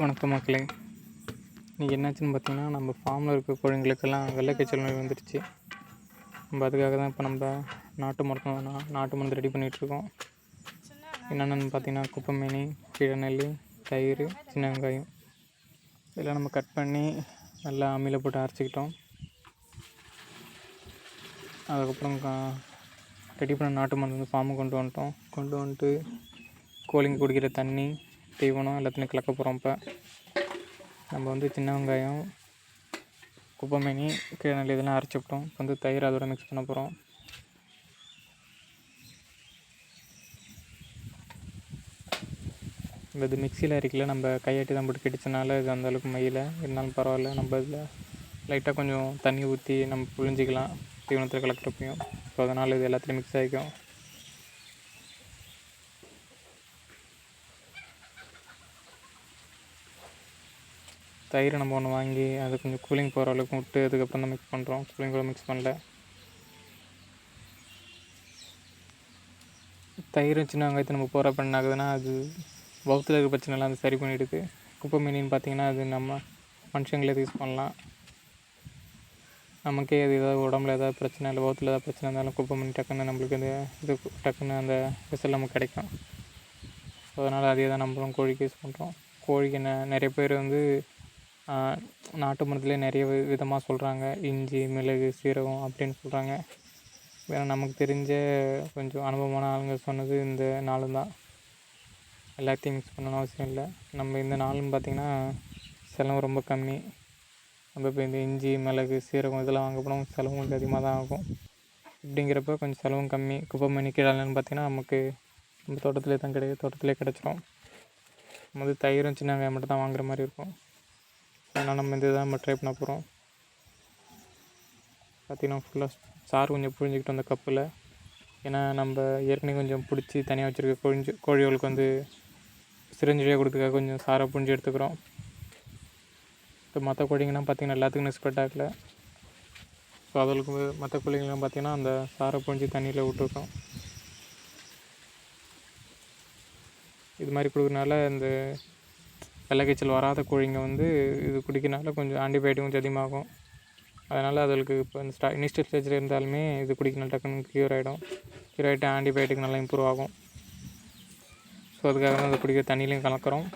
வணக்கம் மக்களே. இன்றைக்கி என்னாச்சுன்னு பார்த்தீங்கன்னா நம்ம ஃபார்மில் இருக்க கோழிங்களுக்கெல்லாம் வெள்ளைக்காய்ச்சல் நோய் வந்துடுச்சு நம்ம அதுக்காக தான் இப்போ நம்ம நாட்டு மருந்து நாட்டு மருந்து ரெடி பண்ணிகிட்ருக்கோம் என்னென்னு பார்த்தீங்கன்னா குப்பைமேனி கீழநெல்லி தயிர் சின்ன வெங்காயம். இதெல்லாம் நம்ம கட் பண்ணி நல்லா அம்மியில் போட்டு அரைச்சிக்கிட்டோம். அதுக்கப்புறம் ரெடி பண்ண நாட்டு மருந்து வந்து ஃபார்முக்கு கொண்டு வந்துட்டோம். கொண்டு வந்துட்டு கோழிங்க குடிக்கிற தண்ணி தீவனம் எல்லாத்தையும் கலக்க போகிறோம் இப்போ. நம்ம வந்து சின்ன வெங்காயம் குப்பைமேனி கீழநெல்லி இதெல்லாம் அரைச்சி விட்டோம். இப்போ வந்து தயிர் அதோட மிக்ஸ் பண்ண போகிறோம் இந்த இது மிக்சியில் அரைக்கல. நம்ம கையாட்டி தான் போட்டு கிடிச்சனால இது அந்தளவுக்கு மயில. இருந்தாலும் பரவாயில்ல. நம்ம இதில் லைட்டாக கொஞ்சம் தண்ணி ஊற்றி நம்ம புழிஞ்சிக்கலாம். தீவனத்தில் கலக்கிறப்பையும். ஸோ அதனால் இது எல்லாத்துலேயும் மிக்ஸ் ஆகிக்கும் தயிர் நம்ம ஒன்று வாங்கி அது கொஞ்சம் கூலிங் போகிற அளவுக்கு விட்டு அதுக்கப்புறம் தான் மிக்ஸ் பண்ணுறோம் கூலிங் கூட மிக்ஸ் பண்ணல. தயிர் சின்ன வெங்காயத்தை நம்ம போகிறப்ப என்ன ஆகுதுன்னா அது வவுத்தில் இருக்கிற பிரச்சனைலாம் அது சரி பண்ணிவிடுது குப்பை மீனின்னு பார்த்தீங்கன்னா அது நம்ம மனுஷங்களே யூஸ் பண்ணலாம். நமக்கே அது ஏதாவது உடம்புல ஏதாவது பிரச்சனை இல்லை வவுத்தில் ஏதாவது பிரச்சனை இருந்தாலும் குப்பை மீன் டக்குன்னு நம்மளுக்கு அந்த இது டக்குன்னு அந்த ரிசல்ட் நமக்கு கிடைக்கும். ஸோ அதனால் அதே தான் நம்மளும் கோழிக்கு யூஸ் பண்ணுறோம் கோழிக்கு என்ன நிறைய பேர் வந்து நாட்டு மருந்துலேயே நிறைய விதமாக சொல்கிறாங்க இஞ்சி மிளகு சீரகம் அப்படின்னு சொல்கிறாங்க வேறு நமக்கு தெரிஞ்ச கொஞ்சம் அனுபவமான ஆளுங்க சொன்னது இந்த நாலு தான். எல்லாத்தையும் மிக்ஸ் பண்ணணும்னு அவசியம் இல்லை. நம்ம இந்த நாளுன்னு பார்த்திங்கன்னா செலவு ரொம்ப கம்மி. நம்ம இப்போ இந்த இஞ்சி மிளகு சீரகம் இதெல்லாம் வாங்க போனால் செலவும் கொஞ்சம் அதிகமாக தான் ஆகும். இப்படிங்கிறப்ப கொஞ்சம் செலவும் கம்மி. குப்பை மணி கீழாலன்னு பார்த்திங்கன்னா நமக்கு நம்ம தோட்டத்திலே தான் கிடையாது தோட்டத்திலே கிடச்சிரும். நம்ம வந்து தயிரும் சின்ன வெங்காயம் மட்டும் தான் வாங்குற மாதிரி இருக்கும். ஏன்னா நம்ம இந்த இதான் நம்ம ட்ரை பண்ண போகிறோம் பார்த்திங்கன்னா ஃபுல்லாக சாறு கொஞ்சம் புழிஞ்சிக்கிட்டோம் அந்த கப்பில் ஏன்னா நம்ம ஏற்கனவே கொஞ்சம் பிடிச்சி தனியாக வச்சுருக்க கோழி கோழிகளுக்கு வந்து சிரஞ்சலியாக கொடுத்துக்காக கொஞ்சம் சாரை புழிஞ்சு எடுத்துக்கிறோம். இப்போ மற்ற கோழிங்கன்னா பார்த்திங்கன்னா எல்லாத்துக்கும் ஸ்ப்ரெட் ஆகல ஸோ அதுக்கு மற்ற கோழிங்கெல்லாம் பார்த்திங்கன்னா அந்த சாரை புழிஞ்சு தண்ணியில் விட்டுருக்கோம். இது மாதிரி கொடுக்குறனால இந்த வெள்ளைக்காய்ச்சல் வராத கோழிங்க வந்து இது குடிக்கிறனால கொஞ்சம் ஆன்டிபயோட்டிக் கொஞ்சம் அதிகமாகும். அதனால் அதுகளுக்கு இப்போ இந்த ஸ்டா இனிஷியல் ஸ்டேஜில் இருந்தாலுமே இது குடிக்கணும் டக்குன்னு க்யூர் ஆகிடும் க்யூர் ஆகிட்டு ஆன்டிபயோட்டிக் நல்லா இம்ப்ரூவ் ஆகும். ஸோ அதுக்காக தான் அதை குடிக்கிற தண்ணியிலையும் கலக்கிறோம்.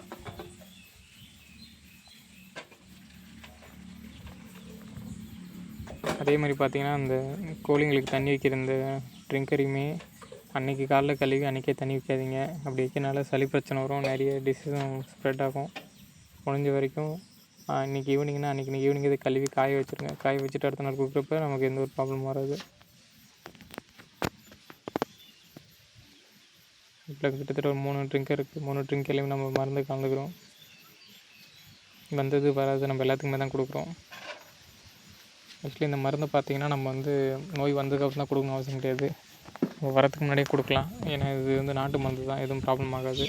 அதே மாதிரி பார்த்திங்கன்னா அந்த கோழிங்களுக்கு தண்ணி வைக்கிற இந்த ட்ரிங்கரையுமே அன்றைக்கி காலைல கழுவி அன்றைக்கே தண்ணி வைக்காதீங்க. அப்படி வைக்கிறனால சளி பிரச்சனை வரும் நிறைய டிசீஸும் ஸ்ப்ரெட் ஆகும். முடிஞ்ச வரைக்கும் இன்றைக்கி ஈவினிங்னா அன்றைக்கி ஈவினிங் இதை கழுவி காய வச்சுருங்க. காய வச்சுட்டு அடுத்த நாள் கொடுக்குறப்ப நமக்கு எந்த ஒரு ப்ராப்ளம் வராது. இப்போ கிட்டத்தட்ட ஒரு மூணு ட்ரிங்க் இருக்குது மூணு ட்ரிங்க்லையும் நம்ம மருந்து கலந்துக்கிறோம். வந்தது வராது. நம்ம எல்லாத்துக்குமே தான் கொடுக்குறோம். ஆக்சுவலி இந்த மருந்து பார்த்திங்கன்னா நம்ம வந்து நோய் வந்ததுக்கப்புறம் தான் கொடுக்கணும் அவசியம் கிடையாது. வரத்துக்கு முன்னாடியே கொடுக்கலாம். ஏன்னா இது வந்து நாட்டு மருந்து தான். எதுவும் ப்ராப்ளம் ஆகாது.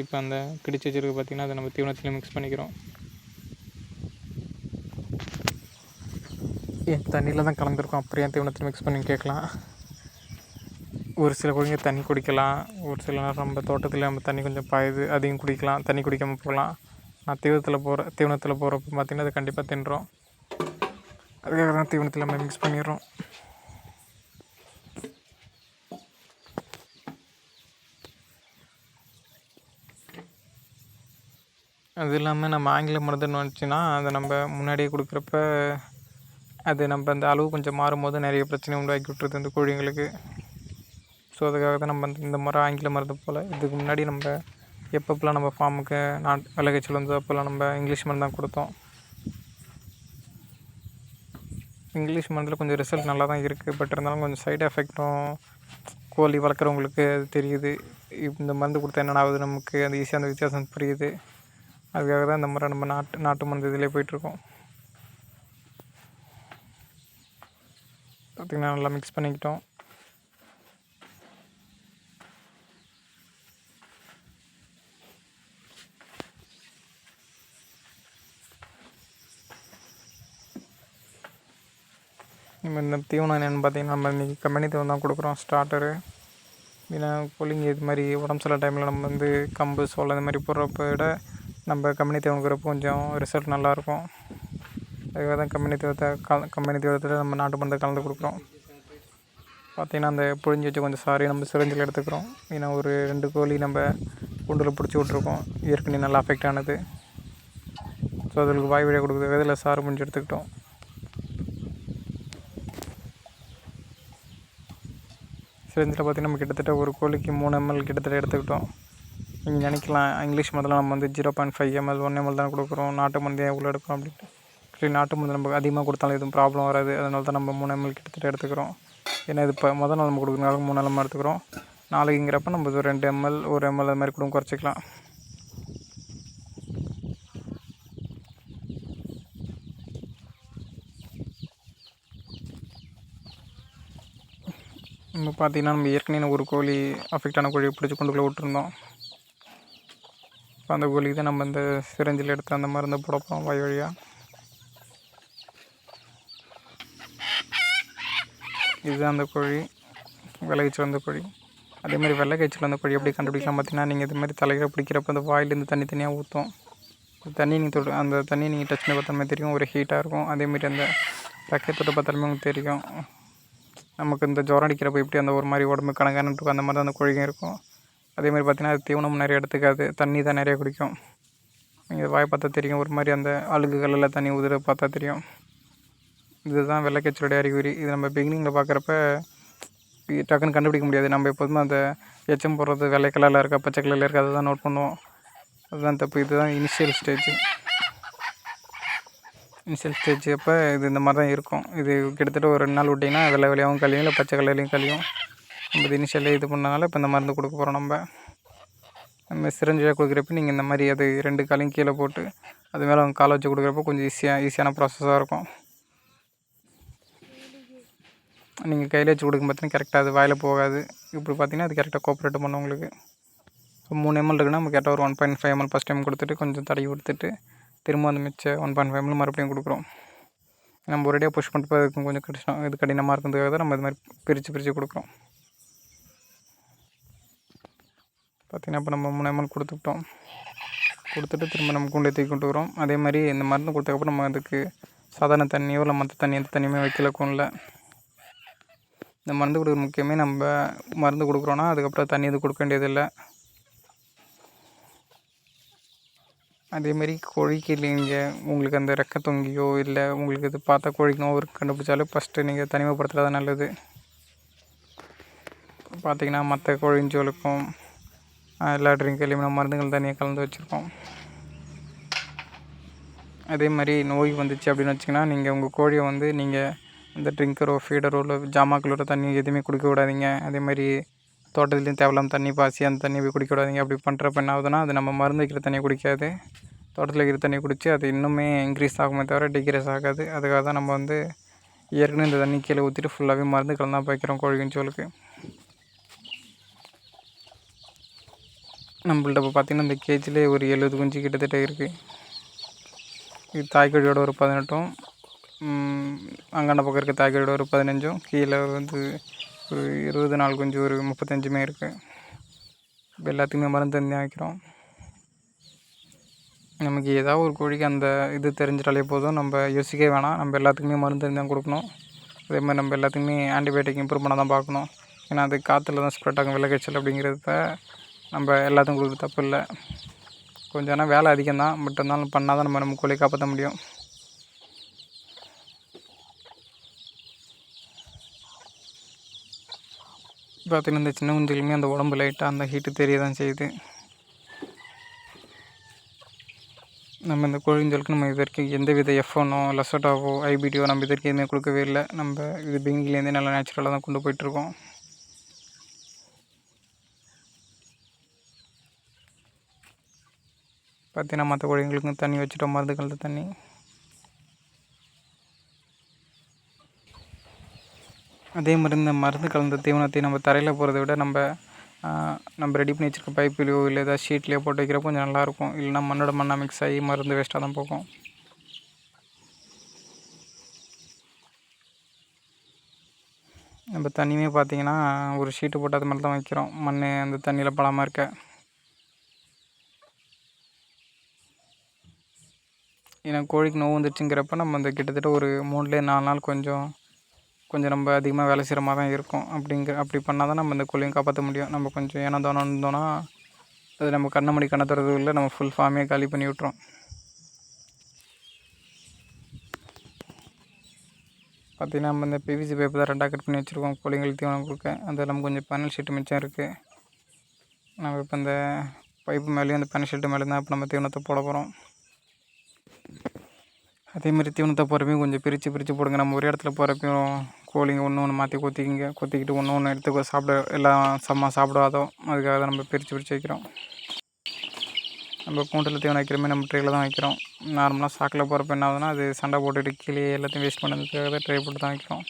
இப்போ அந்த கிடிச்சு வச்சிருக்கு பார்த்திங்கன்னா அதை நம்ம தீவனத்துலேயும் மிக்ஸ் பண்ணிக்கிறோம். ஏன் தண்ணியில் தான் கலந்துருக்கோம். அப்புறம் ஏன் தீவனத்தில் மிக்ஸ் பண்ணி கேட்கலாம். ஒரு சில குழந்தைங்க தண்ணி குடிக்கலாம். ஒரு சில நேரம் நம்ம தோட்டத்தில் நம்ம தண்ணி கொஞ்சம் பாயுது அதையும் குடிக்கலாம். தண்ணி குடிக்காமல் போகலாம். நான் தீவனத்தில் போகிற தீவனத்தில் போகிறப்ப பார்த்திங்கன்னா அது கண்டிப்பாக தின்றோம். அதுக்காக தான் தீவனத்தில் நம்ம மிக்ஸ் பண்ணிடுறோம். அது இல்லாமல் நம்ம ஆங்கில மருந்துன்னு வந்துச்சுன்னா அதை நம்ம முன்னாடியே கொடுக்குறப்ப அது நம்ம அந்த அளவு கொஞ்சம் மாறும்போது நிறைய பிரச்சனை உண்டாக்கி விட்டுருது அந்த கோழிங்களுக்கு. ஸோ அதுக்காக தான் நம்ம இந்த முறை ஆங்கில மருந்து போல் இதுக்கு முன்னாடி நம்ம எப்பப்பெல்லாம் நம்ம ஃபார்முக்கு நாட் விலகைச்சல் வந்து அப்போல்லாம் நம்ம இங்கிலீஷ் மருந்து தான் கொடுத்தோம். இங்கிலீஷ் மருந்தில் கொஞ்சம் ரிசல்ட் நல்லா தான் இருக்குது பட் இருந்தாலும் கொஞ்சம் சைடு எஃபெக்டும் கோழி வளர்க்குறவங்களுக்கு அது தெரியுது. இந்த மருந்து கொடுத்தா என்னென்ன ஆகுது நமக்கு? அந்த ஈஸியாக அந்த வித்தியாசம் புரியுது. அதுக்காக தான் இந்த முறை நம்ம நாட்டு நாட்டு மருந்து இதிலே போயிட்டுருக்கோம். பார்த்திங்கன்னா நல்லா மிக்ஸ் பண்ணிக்கிட்டோம். நம்ம இந்த தீவனம் என்னென்னு பார்த்தீங்கன்னா நம்ம இன்றைக்கி கம்பெனி தீவனம் தான் கொடுக்குறோம் ஸ்டார்டரு ஏன்னா கோழிங்க இது மாதிரி உடம்பு சில டைமில் நம்ம வந்து கம்பு சோளம் இந்த மாதிரி போடுறப்ப விட நம்ம கம்பெனி தேவைங்கிறப்ப கொஞ்சம் ரிசல்ட் நல்லாயிருக்கும். அதுக்காக தான் கம்பெனி தேவத்தை கல கம்பெனி தேவத்தில் நம்ம நாட்டு மருந்தை கலந்து கொடுக்குறோம். பார்த்திங்கன்னா அந்த புழிஞ்சு வச்சு கொஞ்சம் சாரி நம்ம சிறஞ்சில் எடுத்துக்கிறோம். ஏன்னா ஒரு ரெண்டு கோழி நம்ம கூண்டில் பிடிச்சி விட்ருக்கோம் ஏற்கனவே நல்லா அஃபெக்ட் ஆனது. ஸோ அதுக்கு வாய் வழியாக கொடுக்குறது இதில் சாறு முடிஞ்சு எடுத்துக்கிட்டோம். சிறஞ்சில் பார்த்திங்கன்னா நம்ம கிட்டத்தட்ட ஒரு கோழிக்கு மூணு எம்எல் கிட்டத்தட்ட எடுத்துக்கிட்டோம். நீங்கள் நினைக்கலாம் இங்கிலீஷ் மருந்தில் நம்ம வந்து zero point five ml one ml தான் கொடுக்குறோம். நாட்டு மருந்து ஏன் எடுக்கிறோம் அப்படின்ட்டு. ஆக்சுவலி நாட்டு மருந்து நம்ம அதிகமாக கொடுத்தாலும் எதுவும் ப்ராப்ளம் வராது. அதனால தான் நம்ம மூணு எம்எல் கிட்டத்தட்ட எடுத்துக்கிறோம். ஏன்னா இது இப்போ முதல் நாள் நம்ம கொடுக்குறதுனால மூணு எம்எல் எடுத்துக்கிறோம். நாளைக்குங்கிறப்ப நம்ம ஒரு ரெண்டு எம்எல் ஒரு எம்எல் அது மாதிரி கூட குறைச்சிக்கலாம். நம்ம பார்த்தீங்கன்னா நம்ம ஏற்கனவே ஒரு கோழி அஃபெக்ட் ஆன கோழியை பிடிச்சி கொண்டுக்குள்ளே விட்டுருந்தோம். இப்போ அந்த கோழிக்கு தான் நம்ம இந்த சிரஞ்சில் எடுத்து அந்த மருந்தை போட வாய் வழியாக இதுதான் அந்த கோழி வெள்ளை காய்ச்சல் வந்த கோழி. அதே மாதிரி வெள்ளை காய்ச்சல் வந்த கோழி எப்படி கண்டுபிடிக்கலாம் பார்த்தீங்கன்னா நீங்கள் இது மாதிரி தலையில் பிடிக்கிறப்ப அந்த வாயிலேருந்து தண்ணி தனியாக ஊற்றும் தண்ணி நீங்கள் தொட்டு அந்த தண்ணி நீங்கள் டச் பண்ணி பார்த்தாலுமே தெரியும் ஒரு ஹீட்டாக இருக்கும். அதேமாரி அந்த ரெக்கை தொட்டு பார்த்தாலுமே உங்களுக்கு தெரியும். நமக்கு இந்த ஜுரம் அடிக்கிறப்ப எப்படி அந்த ஒரு மாதிரி உடம்பு கணக்கான இருக்கும் அந்த மாதிரி தான் அந்த கோழிங்க இருக்கும். அதே மாதிரி பார்த்தீங்கன்னா அது தீவனம் நிறைய எடுத்துக்காது. தண்ணி தான் நிறைய குடிக்கும். நீங்கள் வாய் பார்த்தா தெரியும். ஒரு மாதிரி அந்த அழுகுகளில் தண்ணி உதிர பார்த்தா தெரியும். இதுதான் வெள்ளைக்கச்சலுடைய அறிகுறி. இது நம்ம பிகினிங்கில் பார்க்குறப்ப டக்குன்னு கண்டுபிடிக்க முடியாது. நம்ம எப்போதுமே அந்த எச்சம் போடுறது வெள்ளை கலரில் இருக்கா பச்சை கலரில் இருக்கா அதை தான் நோட் பண்ணுவோம். அதுதான் தப்பு. இதுதான் இனிஷியல் ஸ்டேஜ் இனிஷியல் ஸ்டேஜ் அப்போ இது இந்த மாதிரி தான் இருக்கும். இது கிட்டத்தட்ட ஒரு ரெண்டு நாள் விட்டிங்கன்னா வெள்ளை வெள்ளையாகவும் கழியும் இல்லை பச்சை கலர்லேயும் கழியும். நம்ம இது இனிஷியலே இது பண்ணனால இப்போ இந்த மருந்து கொடுக்க போகிறோம் நம்ம. நம்ம சிரஞ்சியாக கொடுக்குறப்ப நீங்கள் இந்த மாதிரி அது ரெண்டு காலையும் கீழே போட்டு அது மேலே அவங்க காலை வச்சு கொடுக்குறப்ப கொஞ்சம் ஈஸியாக ஈஸியான ப்ராசஸாக இருக்கும். நீங்கள் கையில் வச்சு கொடுக்கும் பார்த்தீங்கன்னா கரெக்டாக அது வாயில் போகாது. இப்படி பார்த்தீங்கன்னா அது கரெக்டாக கோஆப்ரேட் பண்ணும் உங்களுக்கு. மூணு எம்எல் இருக்குன்னா நம்ம கரெக்டாக ஒரு one point five ml first time கொடுத்துட்டு கொஞ்சம் தடவி கொடுத்துட்டு திரும்ப அந்த மிச்ச ஒன் பாயிண்ட் ஃபைவ் எம்எல் மறுபடியும் கொடுக்குறோம். நம்ம ஒரேடியாக புஷ் பண்ணிட்டு போய் கொஞ்சம் கடினம் இது கடினமாக இருக்கிறதுக்காக தான் நம்ம இது மாதிரி பிரித்து பிரித்து கொடுக்குறோம். பார்த்திங்கன்னா இப்போ நம்ம மூணு எம்எல் கொடுத்துட்டோம். கொடுத்துட்டு திரும்ப நம்ம கூண்டை தூக்கி கொண்டு வரோம் அதே மாதிரி இந்த மருந்து கொடுத்தக்கப்புறம் நம்ம அதுக்கு சாதாரண தண்ணியோ இல்லை மற்ற தண்ணி எந்த தண்ணியுமே வைக்கல கூண்டில். இந்த மருந்து கொடுக்குற முக்கியமே நம்ம மருந்து கொடுக்குறோன்னா அதுக்கப்புறம் தண்ணி எதுவும் கொடுக்க வேண்டியதில்லை. அதேமாரி கோழிக்கு இல்லைங்க உங்களுக்கு அந்த ரெக்க தொங்கியோ இல்லை உங்களுக்கு இது பார்த்தா கோழிக்கு நோவு கண்டுபிடிச்சாலும் ஃபஸ்ட்டு நீங்கள் தனிமைப்படுத்துறது நல்லது. பார்த்திங்கன்னா மற்ற கோழிஞ்சோலுக்கும் எல்லா ட்ரிங்க்லையுமே நம்ம மருந்துகள் தனியாக கலந்து வச்சுருக்கோம் அதே மாதிரி நோய் வந்துச்சு அப்படின்னு வச்சிங்கன்னா நீங்கள் உங்கள் கோழியை வந்து நீங்கள் இந்த ட்ரிங்கரோ ஃபீடரோ இல்லை ஜாமாக்களோட தண்ணி எதுவுமே குடிக்க விடாதீங்க. அதே மாதிரி தோட்டத்துலேயும் தேவையில்லாமல் தண்ணி பாசி அந்த தண்ணி போய் குடிக்க விடாதீங்க. அப்படி பண்ணுறப்ப என்ன ஆகுதுன்னா அது நம்ம மருந்து வைக்கிற தண்ணியை குடிக்காது. தோட்டத்தில் வைக்கிற தண்ணி குடித்து அது இன்னுமே இன்க்ரீஸ் ஆகுமே தவிர டிக்ரீஸ் ஆகாது. அதுக்காக தான் நம்ம வந்து ஏற்கனவே இந்த தண்ணி கீழே ஊற்றிட்டு ஃபுல்லாகவே மருந்து கலந்து தான் வைக்கிறோம் கோழி நம்மள்ட்ட இப்போ பார்த்திங்கன்னா இந்த கேஜிலே ஒரு எழுபது குஞ்சு கிட்டத்தட்ட இருக்குது இது தாய்க்கோழியோட ஒரு பதினெட்டும் அங்காண்ட பக்கம் இருக்க தாய்க்கோழியோட ஒரு பதினஞ்சும் கீழே வந்து ஒரு இருபது நாலு குஞ்சு ஒரு முப்பத்தஞ்சுமே இருக்குது இப்போ எல்லாத்துக்குமே மருந்து தண்ணி வைக்கிறோம் நமக்கு ஏதாவது ஒரு கோழிக்கு அந்த இது தெரிஞ்சிட்டாலே போதும். நம்ம யோசிக்கவே வேணாம். நம்ம எல்லாத்துக்குமே மருந்து தண்ணி தான் கொடுக்கணும். அதே மாதிரி நம்ம எல்லாத்துக்குமே ஆன்டிபயோட்டிக் இம்ப்ரூவ் பண்ண தான் பார்க்கணும். ஏன்னா அது காற்றுல தான் ஸ்ப்ரெட் ஆகும். விலகச்சல் அப்படிங்கிறத நம்ம எல்லாத்துக்கும் கொடுக்குறது தப்பு இல்லை. கொஞ்சம் ஆனால் வேலை அதிகம் தான் பட் இருந்தாலும் பண்ணால் தான் நம்ம நம்ம கோழியை காப்பாற்ற முடியும். பார்த்தீங்கன்னா இந்த சின்ன குஞ்சுகளுமே அந்த உடம்பு லைட்டாக அந்த ஹீட்டு தெரிய தான் செய்யுது. நம்ம இந்த கோழிஞ்சலுக்கு நம்ம இது வரைக்கும் எந்த வித எஃப்ஒனோ லெசட்டாவோ ஐபிடியோ நம்ம இது வரைக்கும் எதுவுமே கொடுக்கவே இல்லை. நம்ம இது பெங்கிலேருந்தே நல்லா நேச்சுரலாக தான் கொண்டு போயிட்டுருக்கோம் பார்த்தீங்கன்னா மற்ற கோழிங்களுக்கும் தண்ணி வச்சுட்டோம் மருந்து கலந்த தண்ணி. அதே மாதிரி இந்த மருந்து கலந்த தீவனத்தை நம்ம தரையில் போகிறத விட நம்ம நம்ம ரெடி பண்ணி வச்சுருக்க பைப்பிலையோ இல்லை ஏதாவது ஷீட்லேயோ போட்டு வைக்கிறப்போ கொஞ்சம் நல்லாயிருக்கும் இல்லைனா மண்ணோட மண்ணாக மிக்ஸ் ஆகி மருந்து வேஸ்ட்டாக தான் போகும். நம்ம தண்ணியுமே பார்த்தீங்கன்னா ஒரு ஷீட்டு போட்டு அது மாதிரி தான் வைக்கிறோம். மண் அந்த தண்ணியில் பழமாக இருக்க. ஏன்னா கோழிக்கு நோவு வந்துச்சுங்கிறப்ப நம்ம அந்த கிட்டத்தட்ட ஒரு மூணுலேயே நாலு நாள் கொஞ்சம் கொஞ்சம் நம்ம அதிகமாக வேலை செய்கிற மாதிரி தான் இருக்கும். அப்படிங்கிற அப்படி பண்ணால் தான் நம்ம இந்த கோழியும் காப்பாற்ற முடியும். நம்ம கொஞ்சம் ஏன்னா தோணம் இருந்தோன்னா அது நம்ம கண்ணை மணி கண்ணை இல்லை நம்ம ஃபுல் ஃபார்மே காலி பண்ணி விட்றோம் பார்த்திங்கன்னா நம்ம இந்த பிவிசி பைப்பு தான் ரெண்டாக கட் பண்ணி வச்சுருக்கோம். கோழிங்களுக்கு தீவனம் கொடுக்க. அது நம்ம கொஞ்சம் பேனல் ஷீட்டு மிச்சம் இருக்குது நம்ம இப்போ இந்த பைப்பு மேலேயும் அந்த பேனல் ஷீட்டு மேலே தான் இப்போ நம்ம தீவனத்தை போட போகிறோம் அதேமாதிரி தீவனத்தை போகிறப்பையும் கொஞ்சம் பிரித்து பிரித்து போடுங்க. நம்ம ஒரே இடத்துல போகிறப்பையும் கோழிங்க ஒன்று ஒன்று மாற்றி கொத்திக்கிங்க. கொத்திக்கிட்டு ஒன்று ஒன்று எடுத்து சாப்பிட எல்லாம் சம்மா சாப்பிடாதோ அதுக்காக தான் நம்ம பிரித்து பிரித்து வைக்கிறோம். நம்ம கூண்டில் தீவனம் வைக்கிற மாதிரி நம்ம ட்ரேயில் தான் வைக்கிறோம். நார்மலாக சாக்கில் போகிறப்ப என்ன ஆகுதுன்னா அது சண்டை போட்டுட்டு கீழே எல்லாத்தையும் வேஸ்ட் பண்ணதுக்காக தான் ட்ரை போட்டு தான் வைக்கிறோம்.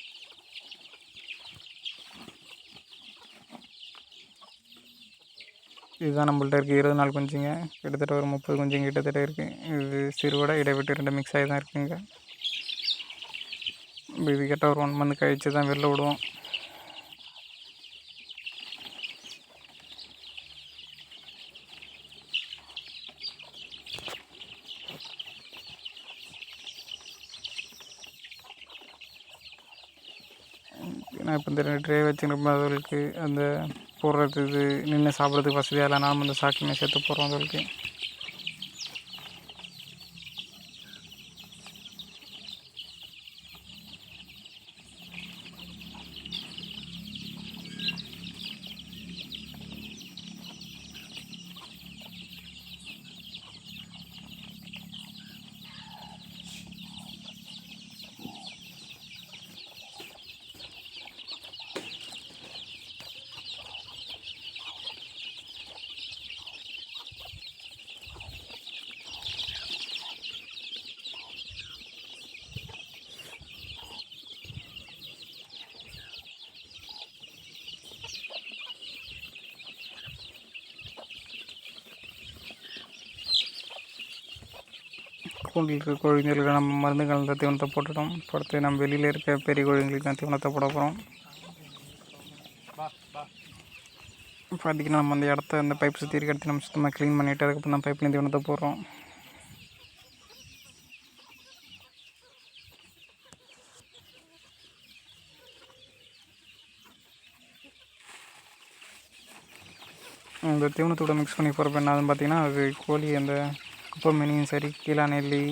இதுதான் நம்மள்ட்ட இருக்குது இருபது நாள் குஞ்சுங்க. கிட்டத்தட்ட ஒரு முப்பது குஞ்சுங்க கிட்டத்தட்ட இருக்குது இது சிறுவோட இடைவிட்டு ரெண்டு மிக்ஸ் ஆகி தான் இருக்குங்க. இது கேட்டால் ஒரு ஒன் மந்த் கழித்து தான் வெளில விடுவோம். நான் இப்போ இந்த ரெண்டு ட்ரே வச்சுருக்கும் அதுகளுக்கு அந்த போடுறது இது நின்று சாப்பிட்றதுக்கு வசதியாக இல்லை நாம இந்த சாக்கியுமே சேர்த்து போடுறோம் அதுகளுக்கு ஸ்கூலில் இருக்கிற குழந்தைகளுக்கு நம்ம மருந்து கலந்த தீவனத்தை போட்டுட்டோம். அடுத்து நம்ம வெளியில் இருக்க பெரிய கோழிங்களுக்கு தீவனத்தை போட போகிறோம் பார்த்திங்கன்னா நம்ம அந்த இடத்த அந்த பைப் சுற்றி இருக்க இடத்த நம்ம சுத்தமாக க்ளீன் பண்ணிவிட்டு அதுக்கப்புறம் தான் பைப்லேயும் தீவனத்தை போடுறோம். இந்த தீவனத்தோட மிக்ஸ் பண்ணி போகிறப்ப என்ன ஆகுதுன்னு பார்த்தீங்கன்னா அது கோழி அந்த குப்பை மீனையும் சரி கீழா நெல்லி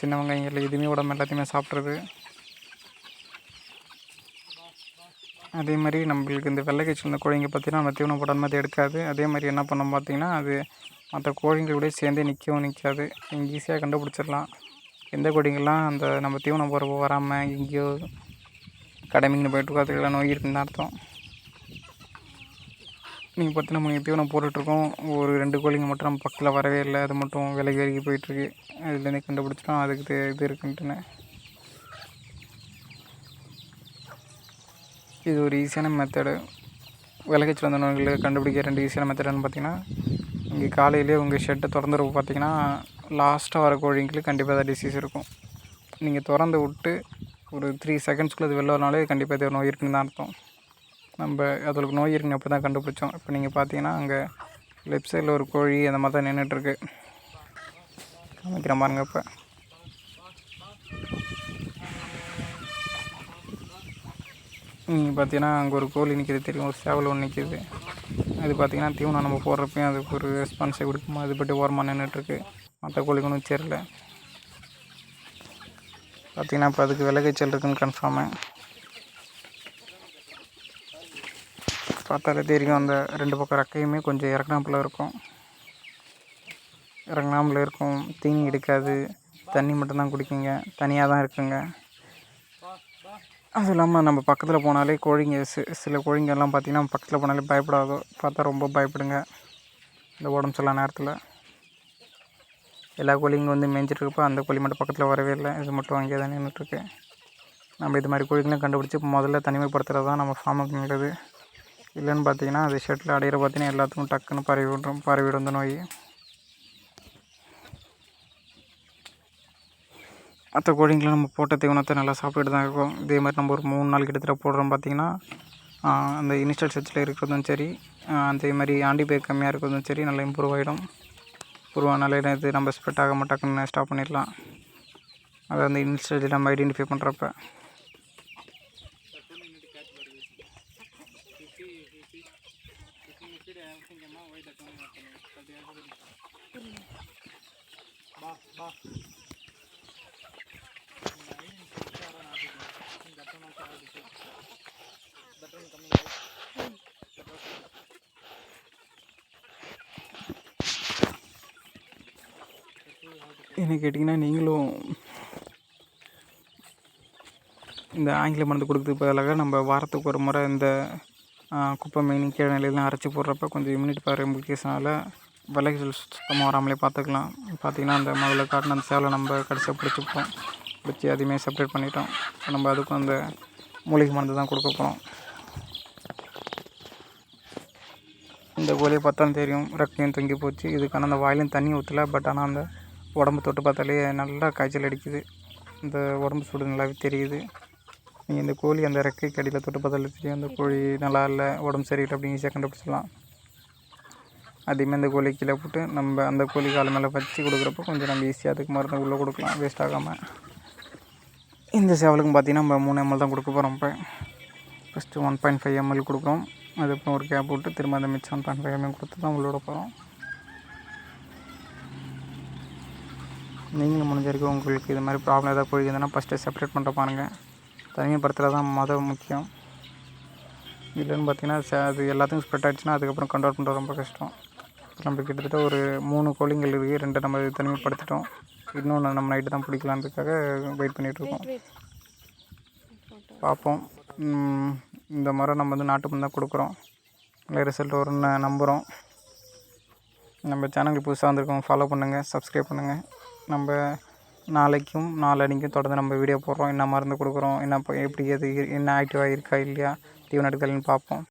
சின்ன வெங்காயம் இல்லை எதுவுமே உடம்பு எல்லாத்தையுமே சாப்பிட்றது. அதே மாதிரி நம்மளுக்கு இந்த வெள்ளை கட்சி இருந்த கோழிங்க பார்த்திங்கன்னா நம்ம தீவனம் போடாமல் எடுக்காது. அதே மாதிரி என்ன பண்ணோம் பார்த்தீங்கன்னா அது மற்ற கோழிங்களோடய சேர்ந்தே நிற்கவும் நிற்காது. நீங்கள் ஈஸியாக கண்டுபிடிச்சிடலாம். எந்த கோழிங்கள்லாம் அந்த நம்ம தீவனம் போகிறப்போ வராமல் எங்கேயோ கடமைங்கன்னு போயிட்டு அதுக்கெல்லாம் நோய் இருக்குன்னு அர்த்தம். நீங்கள் பார்த்தீங்கன்னா நம்ம தீவனம் போட்டுட்ருக்கோம். ஒரு ரெண்டு கோழிங்க மட்டும் நம்ம பக்கத்தில் வரவே இல்லை. அது மட்டும் விலகி விலகி போயிட்டுருக்கு அதுலேருந்து கண்டுபிடிச்சிட்டோம் அதுக்கு இது இது இருக்குன்ட்டுன்னு. இது ஒரு ஈஸியான மெத்தடு விலகச்சு வந்த நோய்களை கண்டுபிடிக்க ரெண்டு ஈஸியான மெத்தடுன்னு பார்த்தீங்கன்னா இங்கே காலையிலேயே உங்கள் ஷெட்டை திறந்துருப்ப பார்த்தீங்கன்னா லாஸ்ட்டாக வர கோழிங்களுக்கு கண்டிப்பாக தான் டிசீஸ் இருக்கும். நீங்கள் திறந்து விட்டு ஒரு த்ரீ செகண்ட்ஸ்க்குள்ளே அது வெளில வரனாலே கண்டிப்பாக இது நோய் இருக்குன்னு தான் அர்த்தம். நம்ம அதுக்கு நோய் இருக்குன்னு அப்படி தான் கண்டுபிடிச்சோம். இப்போ நீங்கள் பார்த்தீங்கன்னா அங்கே லெஃப்ட் சைடில் ஒரு கோழி அந்த மாதிரி தான் நின்றுட்டுருக்கு காமிக்கிற பாருங்க இப்போ. நீங்கள் பார்த்தீங்கன்னா அங்கே ஒரு கோழி நிற்கிது தெரியும். ஒரு சேவல் ஒன்று நிற்கிது அது பார்த்தீங்கன்னா தீவனம் நம்ம போடுறப்பையும் அதுக்கு ஒரு ரெஸ்பான்ஸை கொடுக்குமா? அது பட்டு ஓரமாக நின்றுட்டுருக்கு மற்ற கோழிக்கு ஒன்றும் சேரல பார்த்தீங்கன்னா இப்போ அதுக்கு விலகைச்சல் இருக்குன்னு கன்ஃபார்மு பார்த்தாலே தெரியும். அந்த ரெண்டு பக்கம் ரெக்கையுமே கொஞ்சம் இறக்குனாப்புல இருக்கும். இறங்காமல் இருக்கும். தீனி எடுக்காது. தண்ணி மட்டும்தான் குடிக்குங்க. தனியாக தான் இருக்குங்க. அதுவும் இல்லாமல் நம்ம பக்கத்தில் போனாலே கோழிங்க சி சில கோழிங்கெல்லாம் பார்த்திங்கன்னா பக்கத்தில் போனாலே பயப்படாதோ? பார்த்தா ரொம்ப பயப்படுங்க. இந்த உடம்பு சரியில்லாத நேரத்தில். எல்லா கோழிங்க வந்து மேய்ஞ்சிட்ருக்கப்போ அந்த கோழி மட்டும் பக்கத்தில் வரவே இல்லை. இது மட்டும் அங்கேயே தான் நின்றுட்டுருக்கு நம்ம இது மாதிரி கோழிங்களாம் கண்டுபிடிச்சி முதல்ல தனிமைப்படுத்துகிறது தான் நம்ம ஃபார்முங்கிறது இல்லைன்னு பார்த்தீங்கன்னா அது ஷெட்டில் அடையிற பார்த்தீங்கன்னா எல்லாத்துக்கும் டக்குன்னு பரவி விட்ரும் பரவிடும் இந்த நோய். மற்ற கோழிங்களை நம்ம போட்ட தீவனத்தை நல்லா சாப்பிட்டுட்டு தான் இருக்கும். இதே மாதிரி நம்ம ஒரு மூணு நாள் கிட்டத்தட்ட போடுறோம் பார்த்திங்கன்னா அந்த இனிஷியல் ஸ்டேஜில் இருக்கிறதும் சரி அதே மாதிரி ஆண்டிபேக் கம்மியாக இருக்கிறதும் சரி நல்லா இம்ப்ரூவ் ஆகிடும் இம்ப்ரூவ் இது நம்ம ஸ்ப்ரெட் ஆக மாட்டாக்குன்னு ஸ்டாப் பண்ணிடலாம். அதை அந்த இன்ஸ்டேஜில் நம்ம ஐடென்டிஃபை பண்ணுறப்ப என்ன கேட்டிங்கன்னா நீங்களும் இந்த ஆங்கில மருந்து கொடுக்கறதுக்கு பதிலாக நம்ம வாரத்துக்கு ஒரு முறை இந்த குப்பை மீன் கீழே நிலையெல்லாம் அரைச்சி போடுறப்ப கொஞ்சம் இம்யூனிட்டி பவர் இம்ப்ளிகேஷனால் விலைகள் சுத்தமாக வராமலே பார்த்துக்கலாம். பார்த்திங்கன்னா அந்த முதல்ல காட்டின அந்த சேவலை நம்ம கடைசியாக பிடிச்சிப்போம். பிடிச்சி அதையுமே செப்பரேட் பண்ணிட்டோம். இப்போ நம்ம அதுக்கும் அந்த மூலிகை மருந்து தான் கொடுக்க போகிறோம் இந்த கோழியை பார்த்தாலும் தெரியும் ரெக்கையும் தொங்கி போச்சு. இதுக்கான அந்த வாயிலையும் தண்ணி ஊற்றல பட் ஆனால் அந்த உடம்பு தொட்டு பார்த்தாலே நல்லா காய்ச்சல் அடிக்குது. இந்த உடம்பு சூடு நல்லாவே தெரியுது. நீங்கள் இந்த கோழி அந்த ரெக்கை கடியில் தொட்டு பார்த்தாலே தெரியும். அந்த கோழி நல்லா இல்லை உடம்பு சரியில்லை அப்படின்னு ஈஸியாக கண்டுபிடிச்சிடலாம். அதேமாதிரி இந்த கோழி கீழே போட்டு நம்ம அந்த கோழி காலை மேலே வச்சு கொடுக்குறப்போ கொஞ்சம் நம்ம ஈஸியாக அதுக்கு மருந்து உள்ளே கொடுக்கலாம் வேஸ்ட் ஆகாமல் இந்த சேவலுக்கும் பார்த்திங்கன்னா நம்ம மூணு எம்எல் தான் கொடுக்க போகிறோம் இப்போ. First one point five ml கொடுக்குறோம். அதுக்கப்புறம் ஒரு கேப் போட்டு திரும்ப அந்த மிச்சம் ஒன் பாயிண்ட் ஃபைவ் எம்எல் கொடுத்து தான் உள்ளோட போகிறோம் நீங்களும் முடிஞ்ச வரைக்கும் உங்களுக்கு இது மாதிரி ப்ராப்ளம் ஏதாவது கோழி இருந்ததுன்னா ஃபஸ்ட்டு செப்பரேட் பண்ணுற பாருங்கள் தனிமைப்படுத்துறது தான் மதம் முக்கியம். இல்லைன்னு பார்த்தீங்கன்னா அது எல்லாத்துக்கும் ஸ்ப்ரெட் ஆகிடுச்சுன்னா அதுக்கப்புறம் கண்ட்ரோல் பண்ணுறது ரொம்ப கஷ்டம். நம்ம கிட்டத்தட்ட ஒரு மூணு கோழிங்கள் இருக்குது ரெண்டு நம்ம தனிமைப்படுத்திட்டோம். இன்னொன்று நம்ம நைட்டு தான் பிடிக்கலான்றதுக்காக வெயிட் பண்ணிகிட்ருக்கோம் பார்ப்போம் இந்த முறை நம்ம வந்து நாட்டு தான் கொடுக்குறோம். நல்ல ரிசல்ட் வரும்னு நம்புகிறோம் நம்ம சேனலுக்கு புதுசாக வந்திருக்கோம் ஃபாலோ பண்ணுங்கள் சப்ஸ்கிரைப் பண்ணுங்கள் நம்ம நாளைக்கும் நாளன்னைக்கும் தொடர்ந்து நம்ம வீடியோ போடுறோம். என்ன மருந்து கொடுக்குறோம் என்ன எப்படி எது என்ன ஆக்டிவாக இருக்கா இல்லையா தீவனம் எடுக்கலன்னு பார்ப்போம்